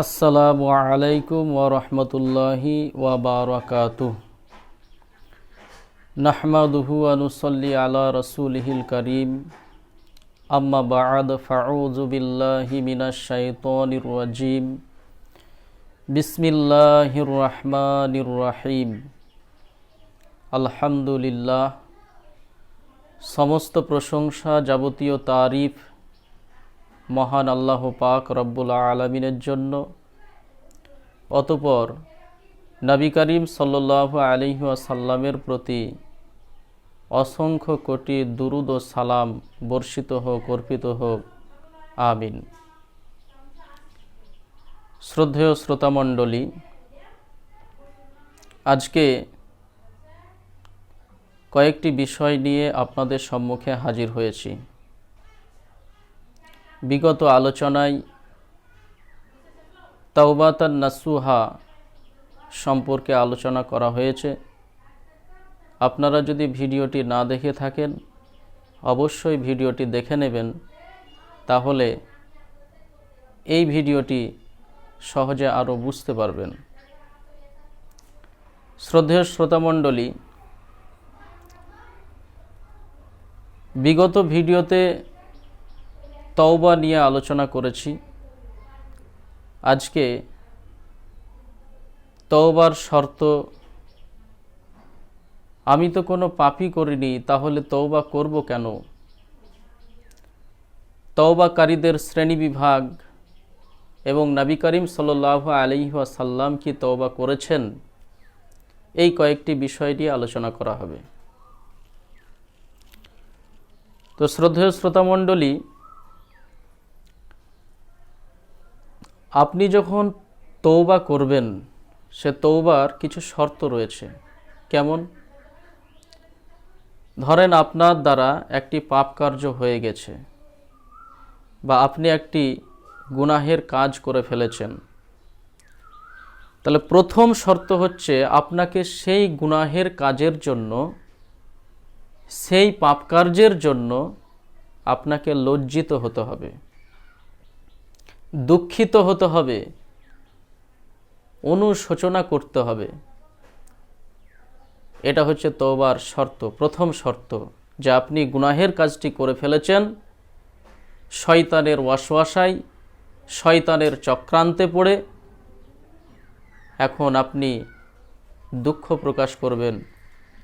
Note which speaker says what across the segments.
Speaker 1: আসসালামু আলাইকুম ওরহমতুল্লাহি ওয়াবারাকাতু নাহমাদুহু আনুসল্লি আলা রসুলহিল করিম। আম্মা বাদ, ফাউযু বিল্লাহি মিনাশ শাইতানির রাজিম। বিসমিল্লাহির রহমানির রহিম। আলহামদুলিল্লাহ। সমস্ত প্রশংসা যাবতীয় তারিফ মহান আল্লাহ পাক রব্বুল আলমিনের জন্য। অতপর নবী করিম সাল্লাহ আলিহাসাল্লামের প্রতি অসংখ্য কোটি দুরুদ ও সালাম বর্ষিত হোক, অর্পিত হোক। আমিন। শ্রদ্ধেয় শ্রোতামণ্ডলী, আজকে কয়েকটি বিষয় নিয়ে আপনাদের সম্মুখে হাজির হয়েছি। বিগত আলোচনায় তাওবাতান নাসুহা সম্পর্কে আলোচনা করা হয়েছে। আপনারা যদি ভিডিওটি না দেখে থাকেন, অবশ্যই ভিডিওটি দেখে নেবেন। তাহলে এই ভিডিওটি সহজে আরও বুঝতে পারবেন। শ্রদ্ধেয় শ্রোতামণ্ডলী, বিগত ভিডিওতে তওবা নিয়ে আলোচনা করেছি। আজকে তওবার শর্ত, আমি তো কোনো পাপই করিনি, তাহলে তওবা করব কেন? তওবাকারীদের শ্রেণীবিভাগ এবং নবী করিম সাল্লাহ আলিহাসাল্লাম কি তওবা করেছেন? এই কয়েকটি বিষয় নিয়ে আলোচনা করা হবে। তো শ্রদ্ধেয় শ্রোতামণ্ডলী আপনি যখন তৌবা করবেন, সে তৌবার কিছু শর্ত রয়েছে। কেমন? ধরেন আপনার দ্বারা একটি পাপ কার্য হয়ে গেছে বা আপনি একটি গুনাহের কাজ করে ফেলেছেন। তাহলে প্রথম শর্ত হচ্ছে আপনাকে সেই গুনাহের কাজের জন্য, সেই পাপ কার্যের জন্য আপনাকে লজ্জিত হতে হবে। দুঃখিত হতে হবে, অনুশোচনা করতে হবে। এটা হচ্ছে তোবার শর্ত, প্রথম শর্ত, যে আপনি গুনাহের কাজটি করে ফেলেছেন, শয়তানের ওয়াসওয়াসাই শয়তানের চক্রান্তে পড়ে। এখন আপনি দুঃখ প্রকাশ করবেন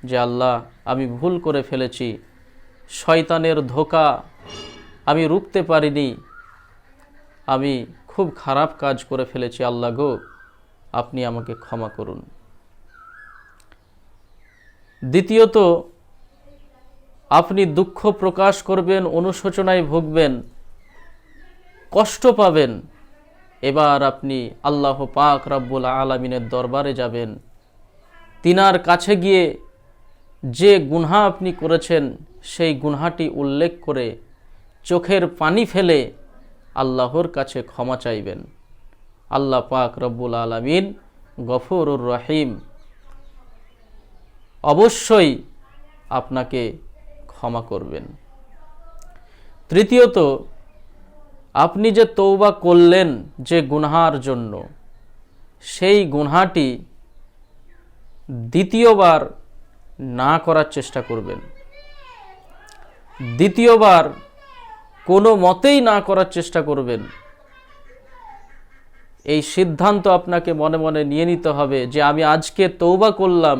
Speaker 1: যে, আল্লাহ, আমি ভুল করে ফেলেছি, শয়তানের ধোকা আমি রুখতে পারিনি। আমি খুব খারাপ কাজ করে ফেলেছি, আল্লাহ গো। আপনি আমাকে ক্ষমা করুন। দ্বিতীয়ত, আপনি দুঃখ প্রকাশ করবেন, অনুশোচনায় ভুগবেন, কষ্ট পাবেন। এবার আপনি আল্লাহ পাক রাব্বুল আলমিনের দরবারে যাবেন। তিনার কাছে গিয়ে যে গুনহা আপনি করেছেন, সেই গুনহাটি উল্লেখ করে চোখের পানি ফেলে আল্লাহর কাছে ক্ষমা চাইবেন। আল্লাহ পাক রব্বুল আলমিন গফরুর রহিম। অবশ্যই আপনাকে ক্ষমা করবেন। তৃতীয়ত, আপনি যে তৌবা করলেন যে গুনহার জন্য, সেই গুনহাটি দ্বিতীয়বার না করার চেষ্টা করবেন। দ্বিতীয়বার কোনো মতেই না করার চেষ্টা করবেন। এই সিদ্ধান্ত আপনাকে মনে মনে নিয়ে নিতে হবে যে আমি আজকে তৌবা করলাম,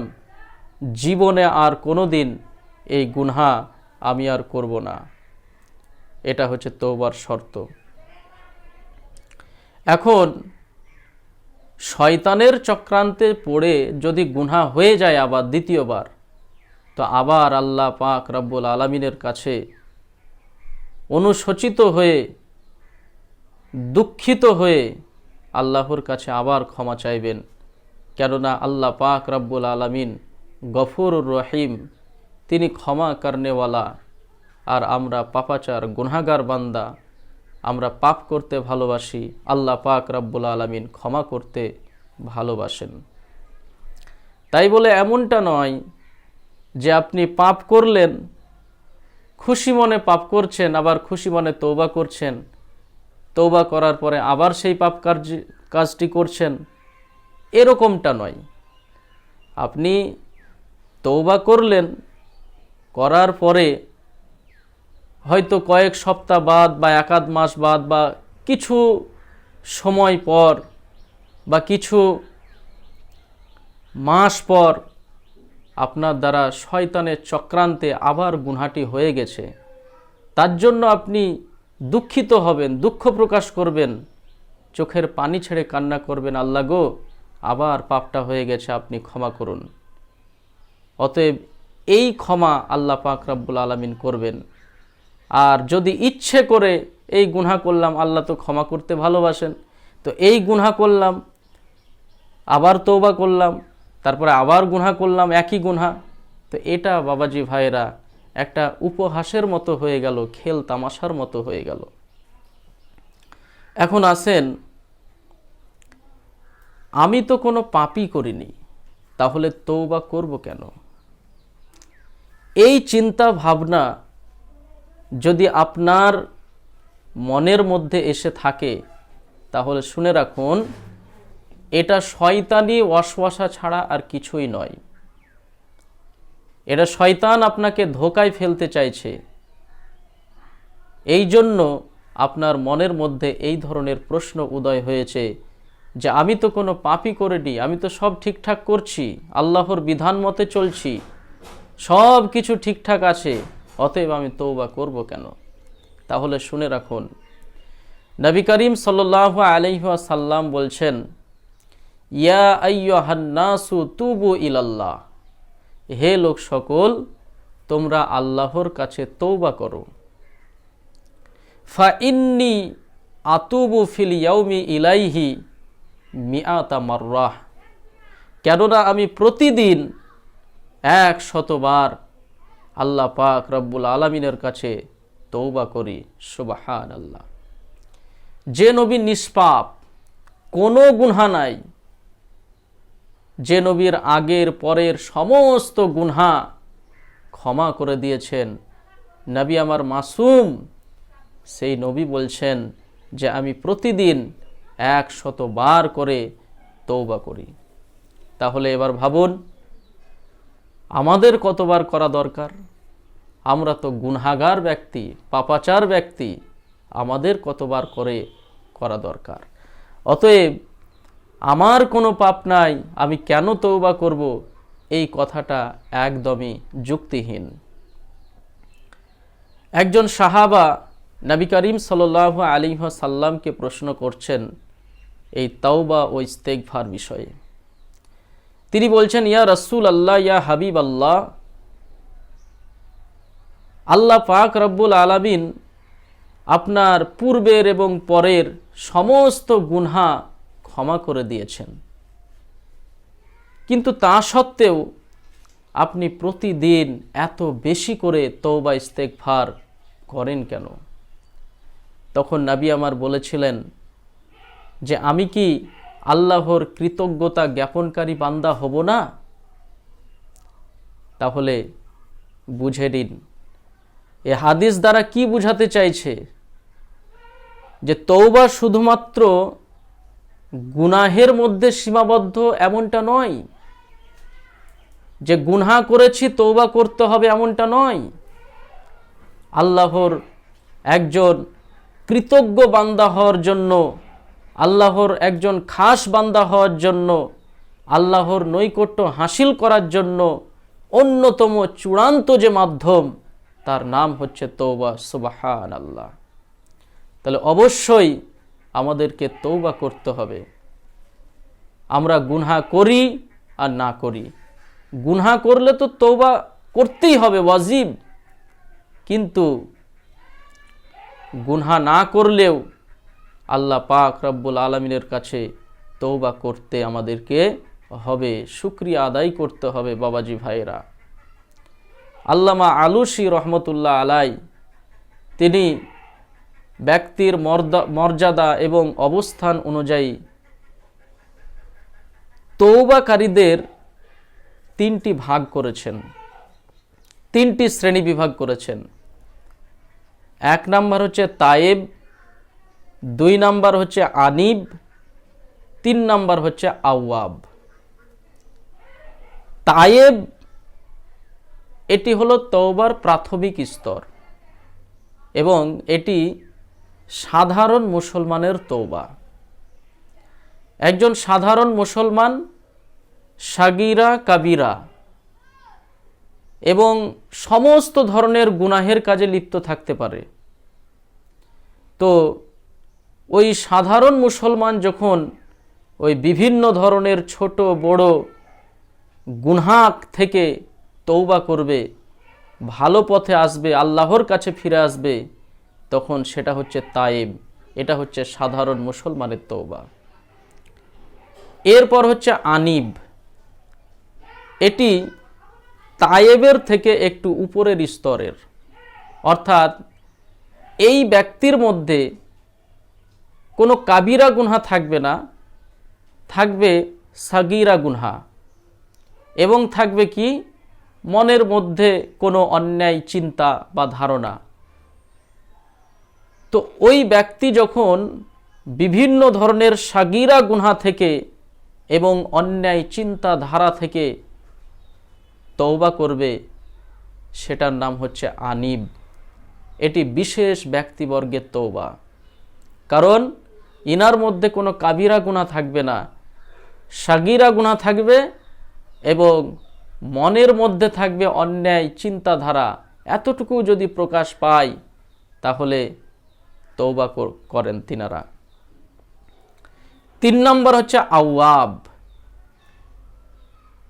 Speaker 1: জীবনে আর কোনো দিন এই গুনহা আমি আর করব না। এটা হচ্ছে তৌবার শর্ত। এখন, শয়তানের চক্রান্তে পড়ে যদি গুনহা হয়ে যায় আবার দ্বিতীয়বার, তো আবার আল্লাহ পাক রব্বুল আলমিনের কাছে অনুশোচিত হয়ে, দুঃখিত হয়ে আল্লাহর কাছে আবার ক্ষমা চাইবেন। কেননা আল্লাহ পাক রব্বুল আলমিন গফুরুর রহিম, তিনি ক্ষমা করনেওয়ালা আর আমরা পাপাচার গুনাগার বান্দা, আমরা পাপ করতে ভালোবাসি, আল্লাহ পাক রব্বুল আলমিন ক্ষমা করতে ভালোবাসেন। তাই বলে এমনটা নয় যে আপনি পাপ করলেন খুশি মনে পাপ করছেন, আবার খুশি মনে তৌবা করছেন। তৌবা করার পরে আবার সেই পাপ কার্য, কাজটি করছেন। এরকমটা নয়। আপনি তৌবা করলেন, করার পরে হয়তো কয়েক সপ্তাহ বাদ বা একাধ মাস বাদ বা কিছু সময় পর বা কিছু মাস পর আপনার দ্বারা শয়তানের চক্রান্তে আবার গুনহাটি হয়ে গেছে। তার জন্য আপনি দুঃখিত হবেন, দুঃখ প্রকাশ করবেন। চোখের পানি ছেড়ে কান্না করবেন, আল্লাহ গো, আবার পাপটা হয়ে গেছে, আপনি ক্ষমা করুন। অতএব এই ক্ষমা আল্লাহ পাক রাব্বুল আলমিন করবেন। আর যদি ইচ্ছে করে এই গুনহা করলাম, আল্লাহ তো ক্ষমা করতে ভালোবাসেন। তো এই গুনহা করলাম, আবার তৌবা করলাম তারপরে আবার গুনহা করলাম, একই গুনহা। তো এটা বাবাজি ভাইরা একটা উপহাসের মতো হয়ে গেল, খেল তামাশার মতো হয়ে গেল। এখন আসেন, আমি তো কোনো পাপই করিনি, তাহলে তৌবা করব কেন? এই চিন্তা ভাবনা যদি আপনার মনের মধ্যে এসে থাকে, তাহলে শুনে রাখুন এটা শয়তানি ওয়াসওয়াসা ছাড়া আর কিছুই নয়। এটা শয়তান আপনাকে ধোকায় ফেলতে চাইছে। এই জন্য আপনার মনের মধ্যে এই ধরনের প্রশ্ন উদয় হয়েছে যে, আমি তো কোনো পাপই করিনি, আমি তো সব ঠিকঠাক করছি, আল্লাহর বিধান মতে চলছি, সব কিছু ঠিকঠাক আছে, অতএব আমি তৌবা করব কেন? তাহলে শুনে রাখুন। নবী করিম সাল্লাহ আলহাসাল্লাম বলছেন ইয়া তুবু ইলাল্লাহ। হে লোক সকল, তোমরা আল্লাহর কাছে তৌবা করো। ফা ইন্নি আতুবু ফিল ইয়াউমি ইলাইহি মিয়াতা মাররাহ। কেননা আমি প্রতিদিন এক শতবার আল্লাহ পাক রব্বুল আলমিনের কাছে তৌবা করি সুবাহান আল্লাহ যে নবী নিষ্পাপ, কোনো গুনহা নাই। যে নবীর আগের পরের সমস্ত গুনহা ক্ষমা করে দিয়েছেন। নবী আমার মাসুম, সেই নবী বলছেন যে আমি প্রতিদিন এক শতবার করে তৌবা করি। তাহলে এবার ভাবুন, আমাদের কতবার করা দরকার? আমরা তো গুনহাগার ব্যক্তি, পাপাচার ব্যক্তি, আমাদের কতবার করে করা দরকার? অতএব আমার কোনো পাপ নাই, আমি কেন তৌবা করব? এই কথাটা একদমই যুক্তিহীন। একজন সাহাবা নবী করিম সাল আলী সাল্লামকে প্রশ্ন করছেন এই তাওবা ও ইস্তেকভার বিষয়ে। তিনি বলছেন, ইয়া রসুল আল্লাহ ইয়া হাবিব আল্লাহ আল্লাহ পাক রব্বুল আলমিন আপনার পূর্বের এবং পরের সমস্ত গুনহা ক্ষমা করে দিয়েছেন। কিন্তু তা সত্ত্বেও আপনি প্রতিদিন এত বেশি করে তৌবা ইস্তেকভার করেন কেন? তখন নাবি আমার বলেছিলেন যে, আমি কি আল্লাহর কৃতজ্ঞতা জ্ঞাপনকারী বান্দা হব না? তাহলে বুঝে নিন, এ হাদিস দ্বারা কি বুঝাতে চাইছে? যে তৌবা শুধুমাত্র গুনাহের মধ্যে সীমাবদ্ধ এমনটা নয় যে গুনহা করেছি তৌবা করতে হবে এমনটা নয়। আল্লাহর একজন কৃতজ্ঞ বান্দা হওয়ার জন্য, আল্লাহর একজন খাস বান্দা হওয়ার জন্য, আল্লাহর নৈকট্য হাসিল করার জন্য অন্যতম চূড়ান্ত যে মাধ্যম, তার নাম হচ্ছে তৌবা সুবাহান আল্লাহ তাহলে অবশ্যই আমাদেরকে তৌবা করতে হবে। আমরা গুনহা করি আর না করি। গুনহা করলে তো তৌবা করতেই হবে, ওয়াজিব। কিন্তু গুনহা না করলেও আল্লাহ পাক রব্বুল আলমিনের কাছে তৌবা করতে আমাদেরকে হবে। শুক্রিয়া আদায় করতে হবে বাবাজি ভাইয়েরা। আল্লামা আলুসি রহমতুল্লাহ আলাই, তিনি ব্যক্তির মর্যাদা এবং অবস্থান অনুযায়ী। তৌবাকারীদের তিনটি ভাগ করেছেন। তিনটি শ্রেণি বিভাগ করেছেন। এক নাম্বার হচ্ছে তায়েব, দুই নাম্বার হচ্ছে আনিব, তিন নাম্বার হচ্ছে আওয়াব। তায়েব, এটি হলো তৌবার প্রাথমিক স্তর এবং এটি সাধারণ মুসলমানের তৌবা একজন সাধারণ মুসলমান সাগিরা, কাবিরা এবং সমস্ত ধরনের গুনাহের কাজে লিপ্ত থাকতে পারে। তো ওই সাধারণ মুসলমান যখন ওই বিভিন্ন ধরনের ছোট, বড় গুনহাক থেকে তৌবা করবে, ভালো পথে আসবে, আল্লাহর কাছে ফিরে আসবে তখন সেটা হচ্ছে তায়েব, এটা হচ্ছে সাধারণ মুসলমানের তৌবা এরপর হচ্ছে আনিব। এটি তায়েবের থেকে একটু উপরের স্তরের। অর্থাৎ এই ব্যক্তির মধ্যে কোনো কাবিরা গুনহা থাকবে না, থাকবে সাগিরা গুনহা। এবং থাকবে কি? মনের মধ্যে কোনো অন্যায়, চিন্তা বা ধারণা। তো ওই ব্যক্তি যখন বিভিন্ন ধরনের সাগিরা গুনহা থেকে এবং অন্যায় চিন্তা ধারা থেকে তওবা করবে, সেটার নাম হচ্ছে আনিব। এটি বিশেষ ব্যক্তিবর্গের তৌবা কারণ ইনার মধ্যে কোনো কাবিরা গুণা থাকবে না। সাগিরা গুণা থাকবে এবং মনের মধ্যে থাকবে অন্যায় চিন্তাধারা। এতটুকু যদি প্রকাশ পায় তাহলে তৌবা করেন তিনারা। তিন নম্বর হচ্ছে আওয়াব।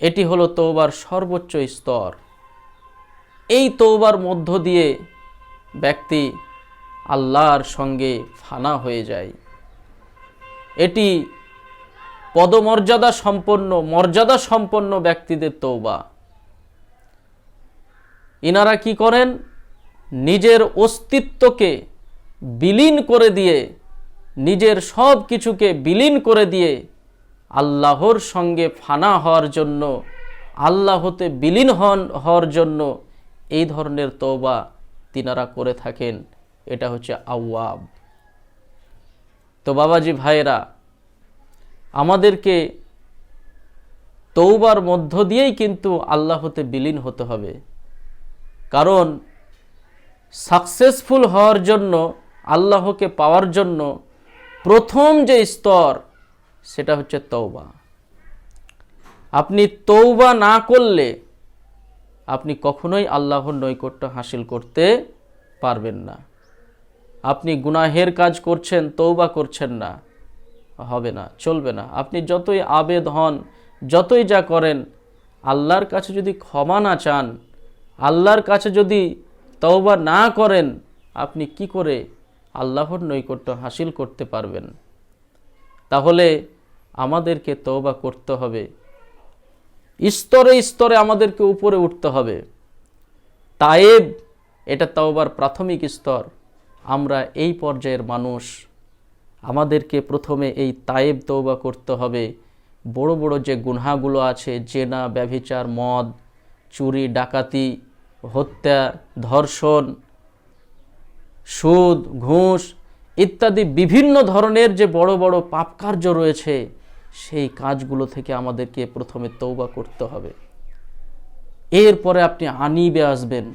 Speaker 1: এটি হলো তৌবার সর্বোচ্চ স্তর। এই তৌবার মধ্য দিয়ে ব্যক্তি আল্লাহর সঙ্গে ফানা হয়ে যায়। এটি পদমর্যাদা সম্পন্ন, মর্যাদা সম্পন্ন ব্যক্তিদের তৌবা ইনারা কি করেন? নিজের অস্তিত্বকে বিলীন করে দিয়ে, নিজের সব কিছুকে বিলীন করে দিয়ে আল্লাহর সঙ্গে ফানা হওয়ার জন্য আল্লাহ হতে বিলীন হন, হওয়ার জন্য এই ধরনের তৌবা তিনারা করে থাকেন। এটা হচ্ছে আওয়াব। তো বাবাজি ভাইয়েরা, আমাদেরকে তৌবার মধ্য দিয়েই কিন্তু আল্লাহ হতে বিলীন হতে হবে। কারণ সাকসেসফুল হওয়ার জন্য আল্লাহকে পাওয়ার জন্য প্রথম যে স্তর, সেটা হচ্ছে তৌবা আপনি তৌবা না করলে আপনি কখনোই আল্লাহর নৈকট্য হাসিল করতে পারবেন না। আপনি গুনাহের কাজ করছেন তৌবা করছেন না, হবে না, চলবে না। আপনি যতই আবেদ হন, যতই যা করেন, আল্লাহর কাছে যদি ক্ষমা না চান, আল্লাহর কাছে যদি তওবা না করেন, আপনি কি করে আল্লাহর নৈকট্য হাসিল করতে পারবেন। তাহলে আমাদেরকে তওবা করতে হবে। স্তরে স্তরে আমাদেরকে উপরে উঠতে হবে। তায়েব, এটা তাওবার প্রাথমিক স্তর। আমরা এই পর্যায়ের মানুষ। আমাদেরকে প্রথমে এই তায়েব তৌবা করতে হবে। বড় বড় যে গুনহাগুলো আছে, জেনা, ব্যভিচার, মদ, চুরি, ডাকাতি, হত্যা, ধর্ষণ সুদ, ঘুষ ইত্যাদি বিভিন্ন ধরনের যে বড় বড় পাপকার্য রয়েছে, সেই কাজগুলো থেকে আমাদেরকে প্রথমে তৌবা করতে হবে। এরপরে আপনি আনিবে আসবেন।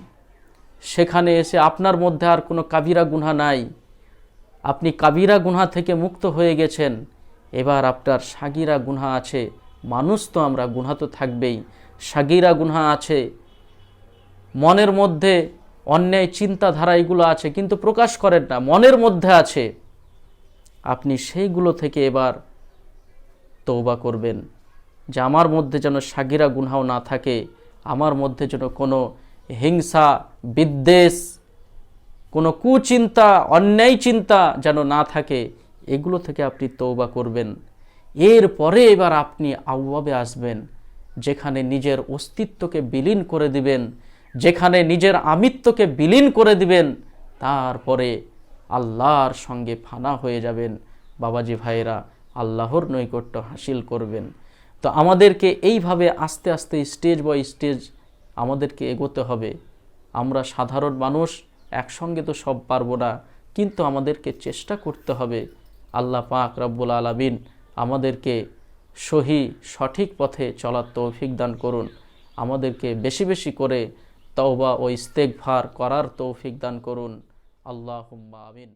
Speaker 1: সেখানে এসে আপনার মধ্যে আর কোনো কাবিরা গুনহা নাই। আপনি কাবিরা গুনহা থেকে মুক্ত হয়ে গেছেন। এবার আপনার সাগিরা গুনহা আছে। মানুষ তো আমরা, গুনহা তো থাকবেই। সাগিরা গুনহা আছে। মনের মধ্যে অন্যায় চিন্তাধারা এগুলো আছে, কিন্তু প্রকাশ করেন না, মনের মধ্যে আছে। আপনি সেইগুলো থেকে এবার তৌবা করবেন, যে আমার মধ্যে যেন সাগিরা গুনহাও না থাকে, আমার মধ্যে যেন কোনো হিংসা, বিদ্বেষ, কোনো কুচিন্তা, অন্যায় চিন্তা যেন না থাকে, এগুলো থেকে আপনি তৌবা করবেন। এরপরে এবার আপনি আউয়াবে আসবেন, যেখানে নিজের অস্তিত্বকে বিলীন করে দিবেন যেখানে নিজের আমিত্বকে বিলীন করে দিবেন, তারপরে আল্লাহর সঙ্গে ফানা হয়ে যাবেন। বাবাজি ভাইয়েরা, আল্লাহর নৈকট্য হাসিল করবেন। তো আমাদেরকে এইভাবে আস্তে আস্তে স্টেজ বাই স্টেজ আমাদেরকে এগোতে হবে। আমরা সাধারণ মানুষ, একসঙ্গে তো সব পারব না, কিন্তু আমাদেরকে চেষ্টা করতে হবে। আল্লাহ পাক রব্বুল আলমিন আমাদেরকে সহি, সঠিক পথে চলার তৌফিক দান করুন। আমাদেরকে বেশি বেশি করে তওবা ও ইস্তেকভার করার তৌফিক দান করুন। আল্লাহ আমিন।